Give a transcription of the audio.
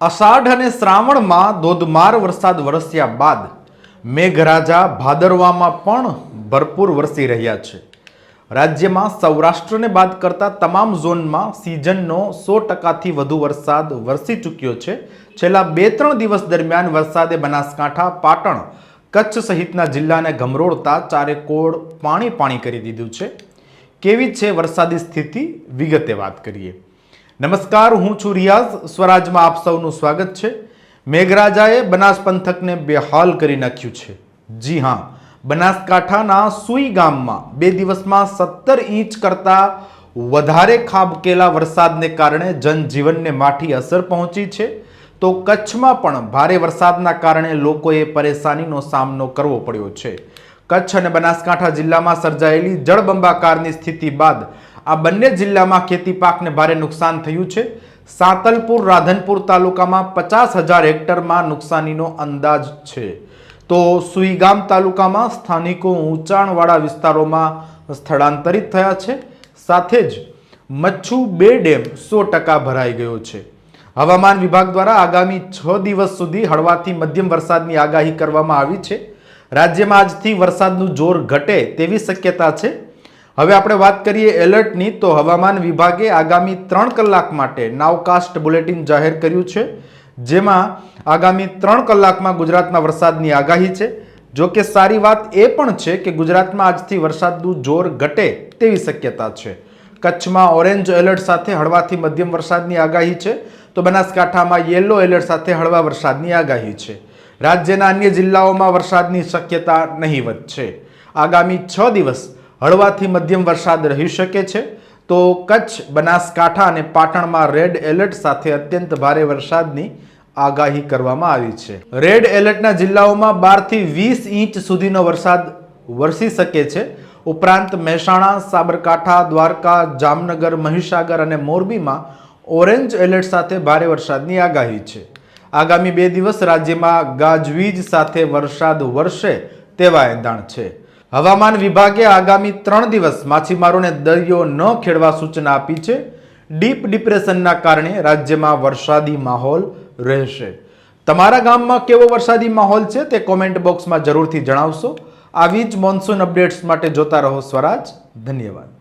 અષાઢ અને શ્રાવણમાં ધોધમાર વરસાદ વરસ્યા બાદ મેઘરાજા ભાદરવામાં પણ ભરપૂર વરસી રહ્યા છે. રાજ્યમાં સૌરાષ્ટ્રને બાદ કરતા તમામ ઝોનમાં સિઝનનો સો ટકાથી વધુ વરસાદ વરસી ચૂક્યો છે. છેલ્લા બે ત્રણ દિવસ દરમિયાન વરસાદે બનાસકાંઠા, પાટણ, કચ્છ સહિતના જિલ્લાને ગમરોળતા ચારેકોળ પાણી પાણી કરી દીધું છે. કેવી છે વરસાદી સ્થિતિ? વિગતે વાત કરીએ. નમસ્કાર, હું છું રિયાઝ. સ્વરાજમાં આપ સૌનું સ્વાગત છે. મેઘરાજાએ બનાસ પંથકને બેહાલ કરી નાખ્યું છે. જી હા, બનાસકાંઠાના સુઈ ગામમાં બે દિવસમાં સત્તર ઇંચ કરતાં વધારે ખાબકેલા વરસાદને કારણે જનજીવનને માઠી અસર પહોંચી છે. તો કચ્છમાં પણ ભારે વરસાદના કારણે લોકોએ પરેશાનીનો સામનો કરવો પડ્યો છે. કચ્છ અને બનાસકાંઠા જિલ્લામાં સર્જાયેલી જળબંબાકારની સ્થિતિ બાદ આ બંને જિલ્લામાં ખેતી પાકને ભારે નુકસાન થયું છે. સાતલપુર રાધનપુર તાલુકામાં પચાસ હજાર હેક્ટરમાં નુકસાનીનો અંદાજ છે. તો સુઈગામ તાલુકામાં સ્થાનિકો ઊંચાણવાળા વિસ્તારોમાં સ્થળાંતરિત થયા છે. સાથે જ મચ્છુ બે ડેમ સો ટકા ભરાઈ ગયો છે. હવામાન વિભાગ દ્વારા આગામી છ દિવસ સુધી હળવાથી મધ્યમ વરસાદની આગાહી કરવામાં આવી છે. રાજ્યમાં આજથી વરસાદનું જોર ઘટે તેવી શક્યતા છે. હવે આપણે વાત કરીએ એલર્ટની, તો હવામાન વિભાગે આગામી ત્રણ કલાક માટે નાવકાસ્ટ બુલેટિન જાહેર કર્યું છે, જેમાં આગામી ત્રણ કલાકમાં ગુજરાતમાં વરસાદની આગાહી છે. જો કે સારી વાત એ પણ છે કે ગુજરાતમાં આજથી વરસાદનું જોર ઘટે તેવી શક્યતા છે. કચ્છમાં ઓરેન્જ એલર્ટ સાથે હળવાથી મધ્યમ વરસાદની આગાહી છે, તો બનાસકાંઠામાં યેલો એલર્ટ સાથે હળવા વરસાદની આગાહી છે. રાજ્યના અન્ય જિલ્લાઓમાં વરસાદની શક્યતા નહીવત છે. આગામી છ દિવસ હળવાથી મધ્યમ વરસાદ રહી શકે છે. તો કચ્છ, બનાસકાંઠા અને પાટણમાં રેડ એલર્ટ સાથે અત્યંત ભારે વરસાદની આગાહી કરવામાં આવી છે. રેડ એલર્ટના જિલ્લાઓમાં બારથી વીસ ઇંચ સુધીનો વરસાદ વરસી શકે છે. ઉપરાંત મહેસાણા, સાબરકાંઠા, દ્વારકા, જામનગર, મહીસાગર અને મોરબીમાં ઓરેન્જ એલર્ટ સાથે ભારે વરસાદની આગાહી છે. આગામી બે દિવસ રાજ્યમાં ગાજવીજ સાથે વરસાદ વરસે તેવા એંધાણ છે. હવામાન વિભાગે આગામી ત્રણ દિવસ માછીમારોને દરિયો ન ખેડવા સૂચના આપી છે. ડીપ ડિપ્રેશનના કારણે રાજ્યમાં વરસાદી માહોલ રહેશે. તમારા ગામમાં કેવો વરસાદી માહોલ છે તે કોમેન્ટ બોક્સમાં જરૂરથી જણાવશો. આવી જ મોન્સૂન અપડેટ્સ માટે જોતા રહો સ્વરાજ. ધન્યવાદ.